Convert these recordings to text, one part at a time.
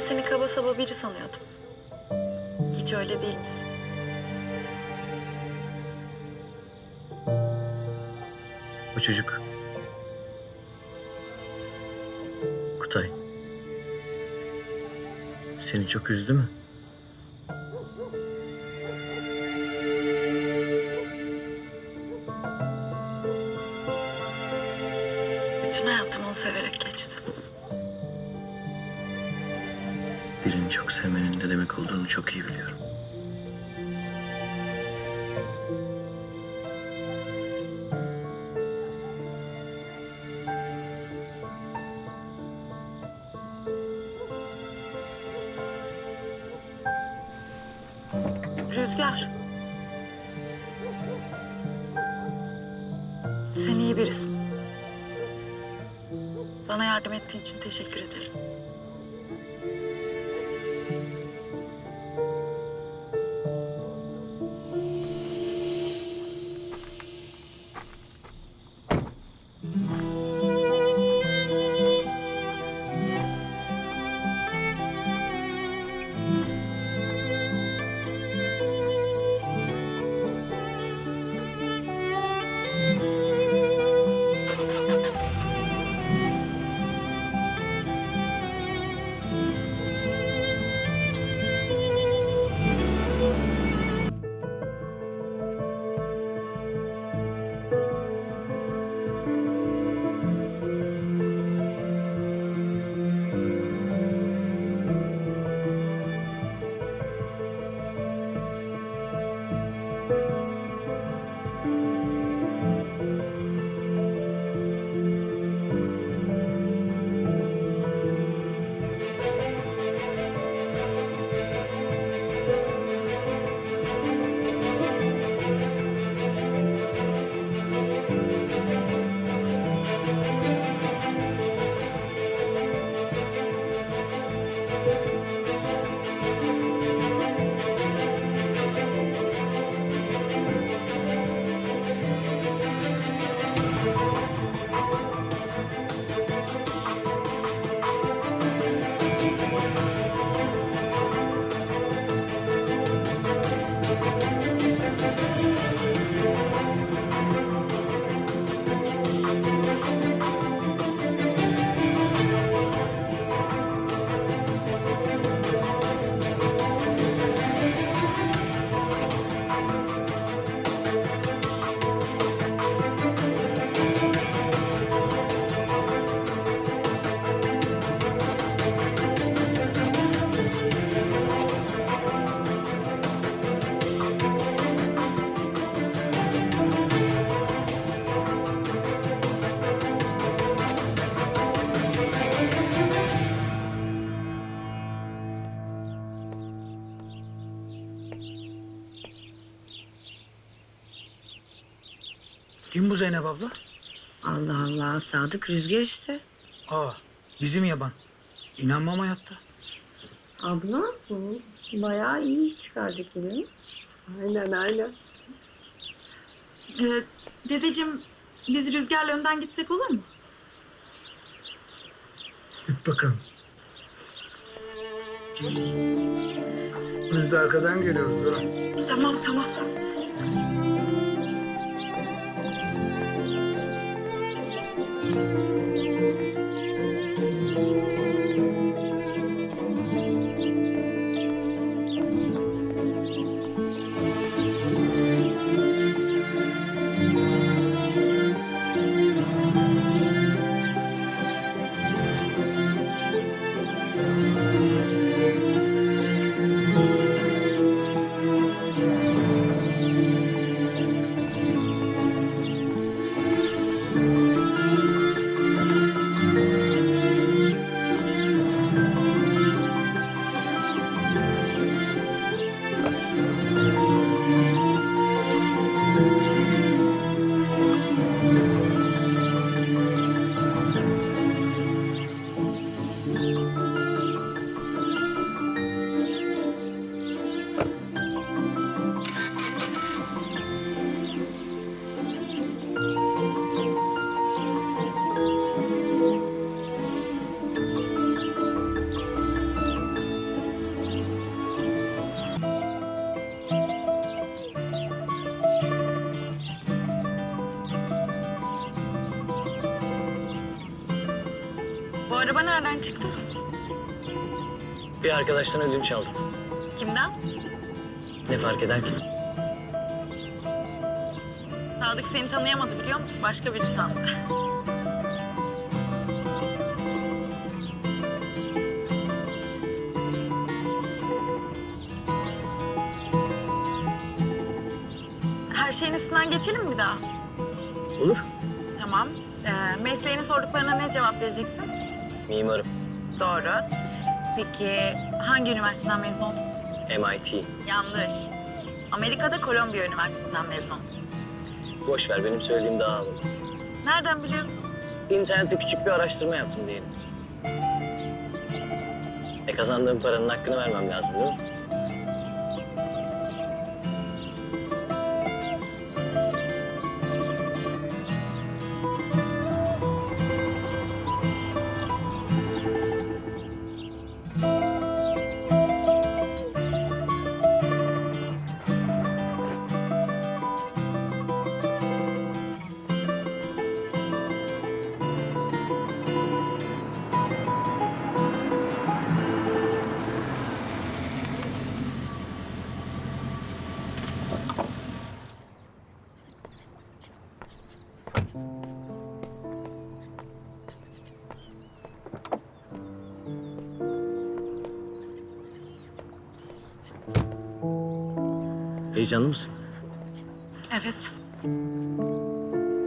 De seni kaba saba biri sanıyordum. Hiç öyle değil misin? O çocuk. Kutay. Seni çok üzdü mü? Bütün hayatım onu severek geçti. Sevmenin ne demek olduğunu çok iyi biliyorum. Rüzgar. Sen iyi birisin. Bana yardım ettiğin için teşekkür ederim. Kim bu Zeynep abla? Allah Allah Sadık Rüzgar işte. Aa, bizim yaban. İnanmam hayatta. Abla bu bayağı iyi iş çıkardık yine. Aynen aynen. Ee, dedeciğim biz Rüzgar'la önden gitsek olur mu? Git bakalım. Biz de arkadan geliyoruz ha. Tamam tamam. Nereden çıktı? Bir arkadaştan ödünç aldım. Kimden? Ne fark eder ki? Sadık seni tanıyamadı biliyor musun? Başka biri sandı. Her şeyin üstünden geçelim mi bir daha? Olur. Tamam. Ee, mesleğini sorduklarına ne cevap vereceksin? Mimarım. Doğru. Peki hangi üniversiteden mezun oldun? MIT. Yanlış. Amerika'da Kolombiya Üniversitesi'nden mezun. Boş ver benim söylediğim daha havalı. Nereden biliyorsun? İnternette küçük bir araştırma yaptım diyelim. E kazandığım paranın hakkını vermem lazım değil mi? Heyecanlı mısın? Evet.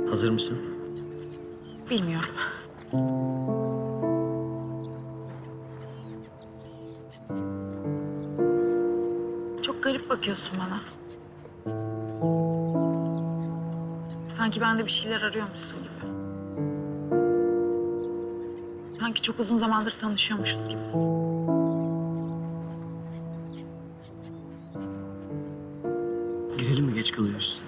Hazır mısın? Bilmiyorum. Çok garip bakıyorsun bana. Sanki bende bir şeyler arıyormuşsun gibi. Sanki çok uzun zamandır tanışıyormuşuz gibi. Geç kalıyoruz.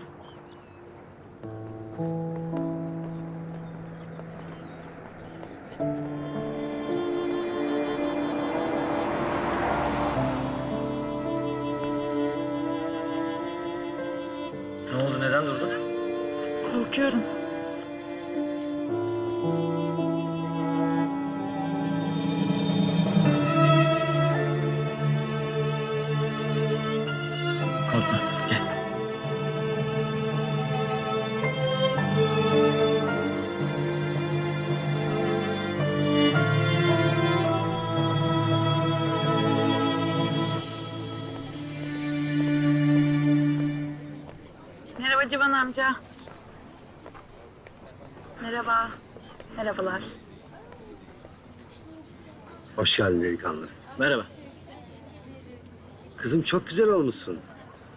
Civan amca. Merhaba. Merhabalar. Hoş geldin delikanlı. Merhaba. Kızım çok güzel olmuşsun.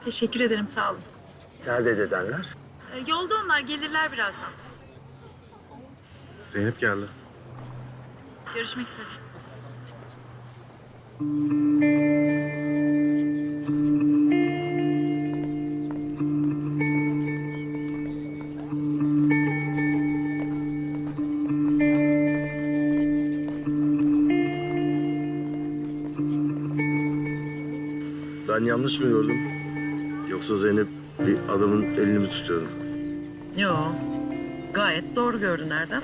Teşekkür ederim sağ olun. Nerede dedenler? Ee, yolda onlar gelirler birazdan. Zeynep geldi. Görüşmek üzere. Yanlış mı gördüm? Yoksa Zeynep bir adamın elini mi tutuyordu? Yo, gayet doğru gördün Erdem.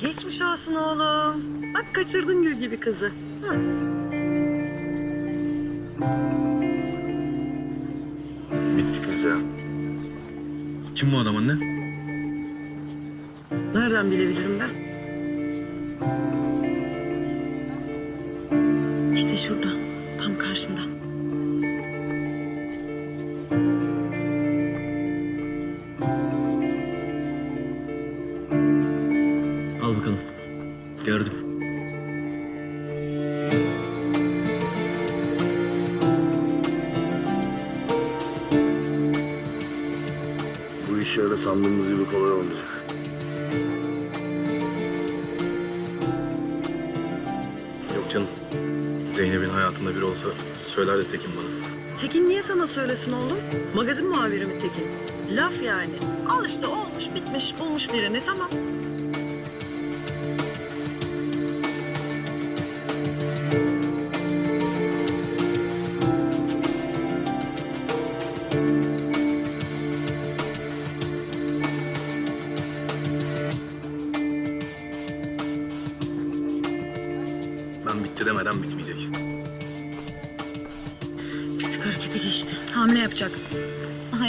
Geçmiş olsun oğlum. Bak kaçırdın gül gibi kızı. Hı. Bittik biz ya. Kim bu adam anne? Nereden bilebilirim ben? Yok canım. Zeynep'in hayatında biri olsa söyler de Tekin bana. Tekin niye sana söylesin oğlum? Magazin muhabiri mi Tekin? Laf yani. Al işte olmuş bitmiş bulmuş birini tamam.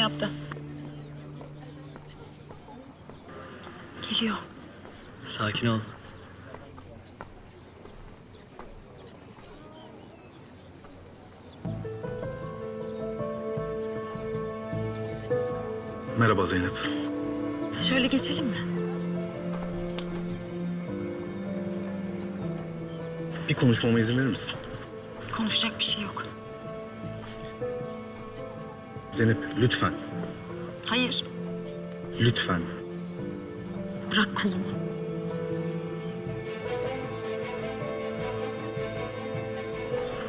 Yaptı. Geliyor. Sakin ol. Merhaba Zeynep. Şöyle geçelim mi? Bir konuşmama izin verir misin? Konuşacak bir şey yok. Zeynep lütfen. Hayır. Lütfen. Bırak kolumu.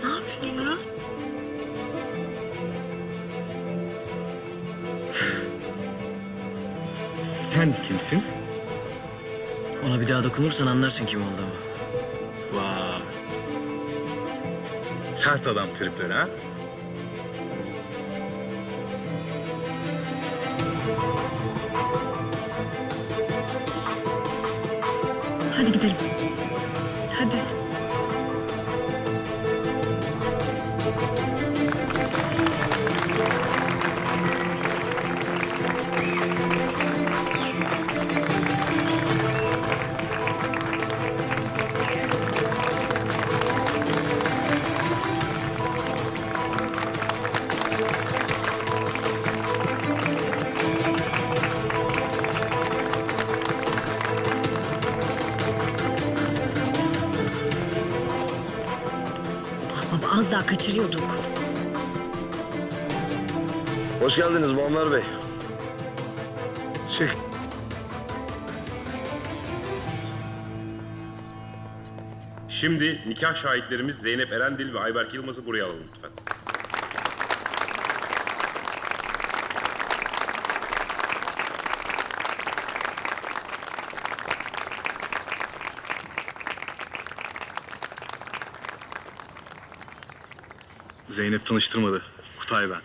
Ne yapıyorsun ya? Sen kimsin? Ona bir daha dokunursan anlarsın kim olduğumu. Vay. Sert adam tripleri ha? Kaçırıyorduk. Hoş geldiniz Muammer Bey. Çık. Şimdi nikah şahitlerimiz Zeynep Erendil ve Ayberk Yılmaz'ı buraya alalım lütfen. Zeynep tanıştırmadı. Kutay ben.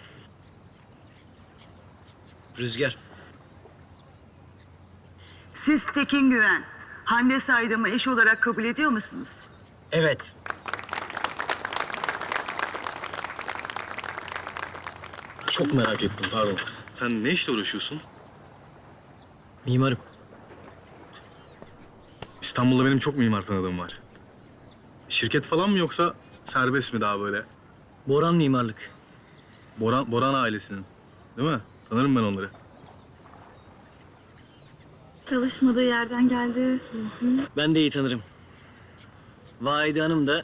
Rüzgar. Siz Tekin Güven, Hande Saydam'ı eş olarak kabul ediyor musunuz? Evet. Çok merak ettim pardon. Sen ne işle uğraşıyorsun? Mimarım. İstanbul'da benim çok mimar tanıdığım var. Şirket falan mı yoksa serbest mi daha böyle? Boran mimarlık. Boran, Boran ailesinin. Değil mi? Tanırım ben onları. Çalışmadığı yerden geldi. Ben de iyi tanırım. Vahide Hanım da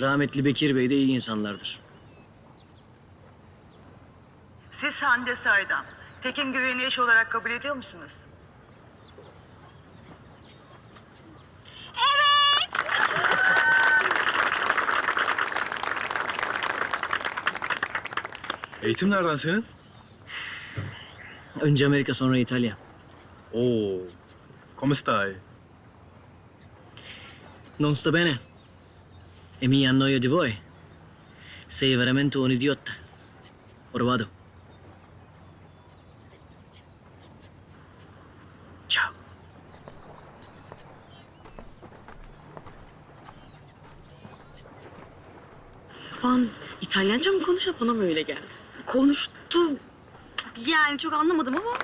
rahmetli Bekir Bey de iyi insanlardır. Siz Hande Saydam, Tekin Güven'i eş olarak kabul ediyor musunuz? Eğitim nereden senin? Önce Amerika sonra İtalya. Oo. Come stai? Non sto bene. E mi annoio di voi. Sei veramente un idiota. Ora vado. Ciao. Baban İtalyanca mı konuşuyor bana mı öyle geldi? Konuştu. Yani çok anlamadım ama.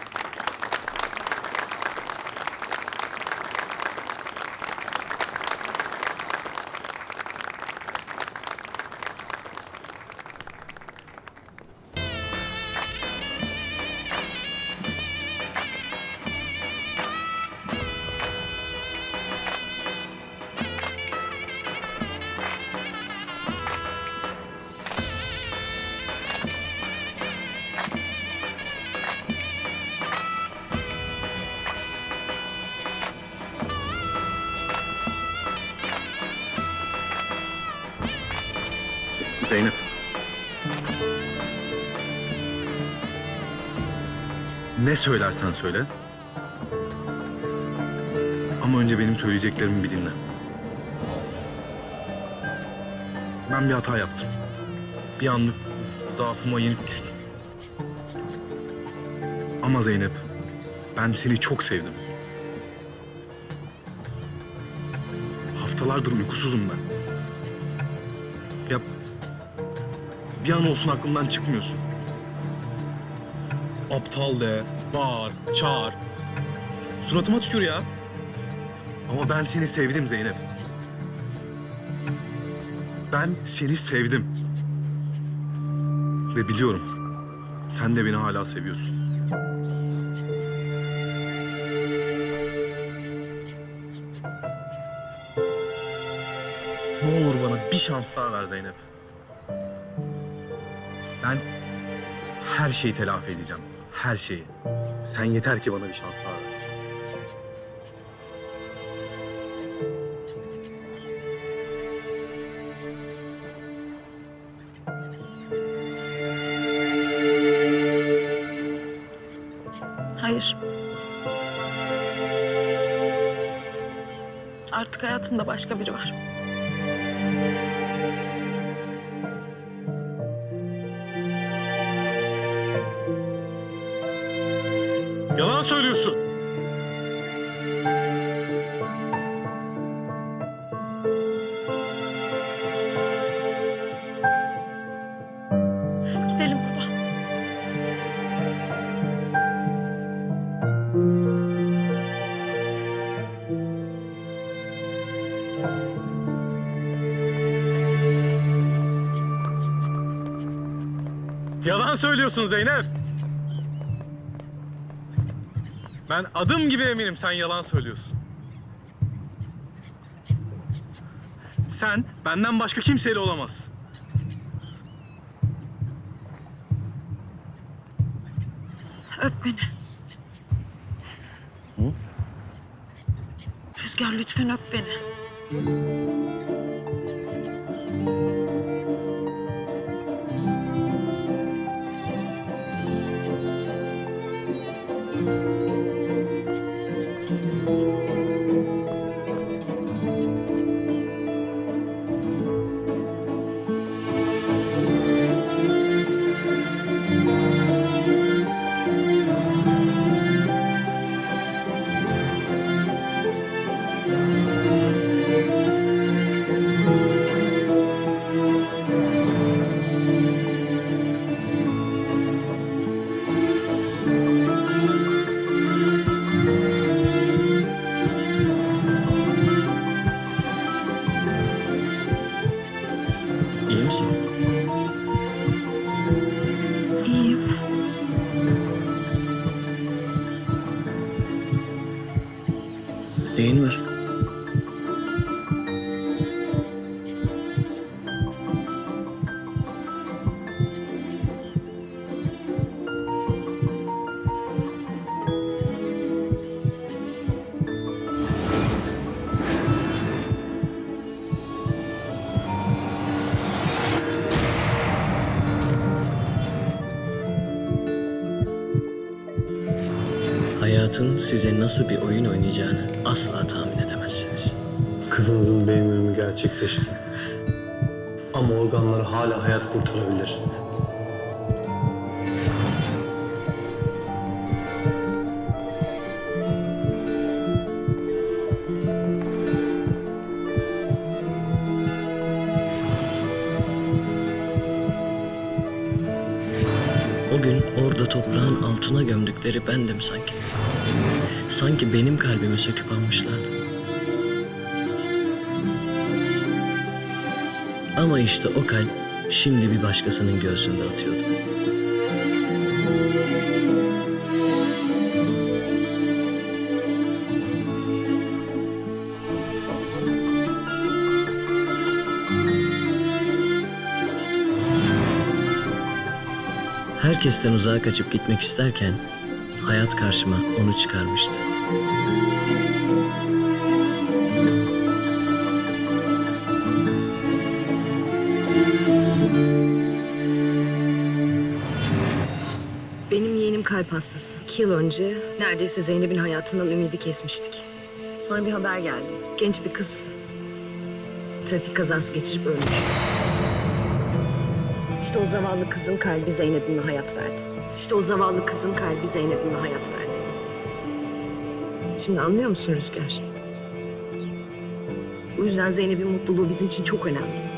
Zeynep. Ne söylersen söyle. Ama önce benim söyleyeceklerimi bir dinle. Ben bir hata yaptım. Bir anlık zaafıma yenik düştüm. Ama Zeynep, ben seni çok sevdim. Haftalardır uykusuzum ben. Ya bir an olsun aklımdan çıkmıyorsun. Aptal de, bağır, çağır. Su- Suratıma tükür ya. Ama ben seni sevdim Zeynep. Ben seni sevdim. Ve biliyorum. Sen de beni hala seviyorsun. Ne olur bana bir şans daha ver Zeynep. Her şeyi telafi edeceğim. Her şeyi. Sen yeter ki bana bir şans daha ver. Hayır. Artık hayatımda başka biri var. Söylüyorsun Zeynep. Ben adım gibi eminim sen yalan söylüyorsun. Sen benden başka kimseyle olamazsın. Öp beni. Rüzgar lütfen öp beni. Hayatın size nasıl bir oyun oynayacağını asla tahmin edemezsiniz. Kızınızın beyin ölümü gerçekleşti. Ama organları hala hayat kurtarabilir. Gömdükleri bendim sanki. Sanki benim kalbimi söküp almışlardı. Ama işte o kalp şimdi bir başkasının göğsünde atıyordu. Herkesten uzağa kaçıp gitmek isterken hayat karşıma onu çıkarmıştı. Benim yeğenim kalp hastası. İki yıl önce neredeyse Zeynep'in hayatından ümidi kesmiştik. Sonra bir haber geldi. Genç bir kız trafik kazası geçirip ölmüş. İşte o zavallı kızın kalbi Zeynep'ime hayat verdi. İşte o zavallı kızın kalbi Zeynep'ime hayat verdi. Şimdi anlıyor musun Rüzgar? Bu yüzden Zeynep'in mutluluğu bizim için çok önemli.